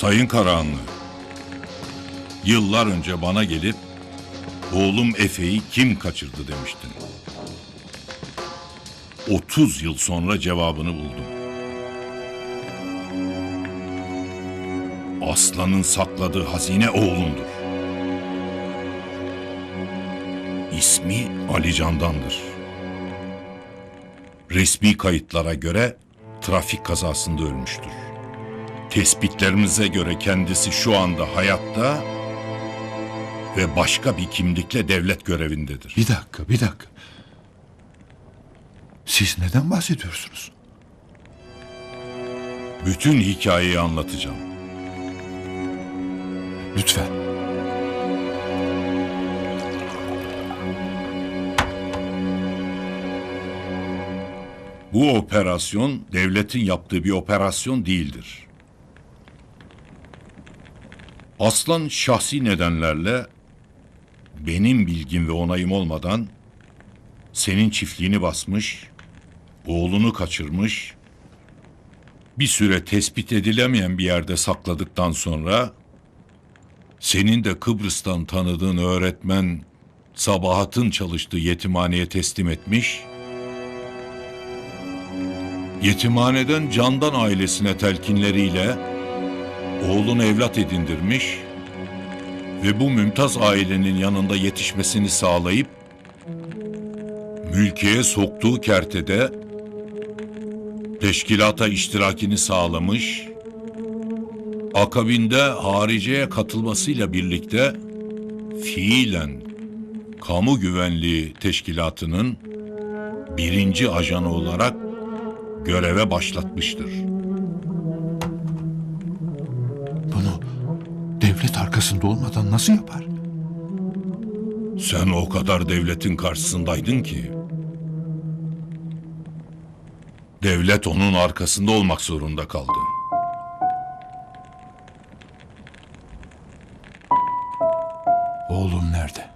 Sayın Karahanlı, yıllar önce bana gelip oğlum Efe'yi kim kaçırdı demiştin. 30 yıl sonra cevabını buldum. Aslanın sakladığı hazine oğlundur. İsmi Ali Candan'dır. Resmi kayıtlara göre trafik kazasında ölmüştür. Tespitlerimize göre kendisi şu anda hayatta ve başka bir kimlikle devlet görevindedir. Bir dakika, bir dakika. Siz neden bahsediyorsunuz? Bütün hikayeyi anlatacağım. Lütfen. Bu operasyon devletin yaptığı bir operasyon değildir. Aslan şahsi nedenlerle benim bilgim ve onayım olmadan senin çiftliğini basmış, oğlunu kaçırmış, bir süre tespit edilemeyen bir yerde sakladıktan sonra senin de Kıbrıs'tan tanıdığın öğretmen Sabahat'ın çalıştığı yetimhaneye teslim etmiş, yetimhaneden Candan ailesine telkinleriyle oğlunu evlat edindirmiş ve bu mümtaz ailenin yanında yetişmesini sağlayıp mülkiye soktuğu kertede teşkilata iştirakini sağlamış, akabinde hariceye katılmasıyla birlikte fiilen kamu güvenliği teşkilatının birinci ajanı olarak göreve başlatmıştır. Arkasında olmadan nasıl yapar? Sen o kadar devletin karşısındaydın ki. Devlet onun arkasında olmak zorunda kaldı. Oğlum nerede?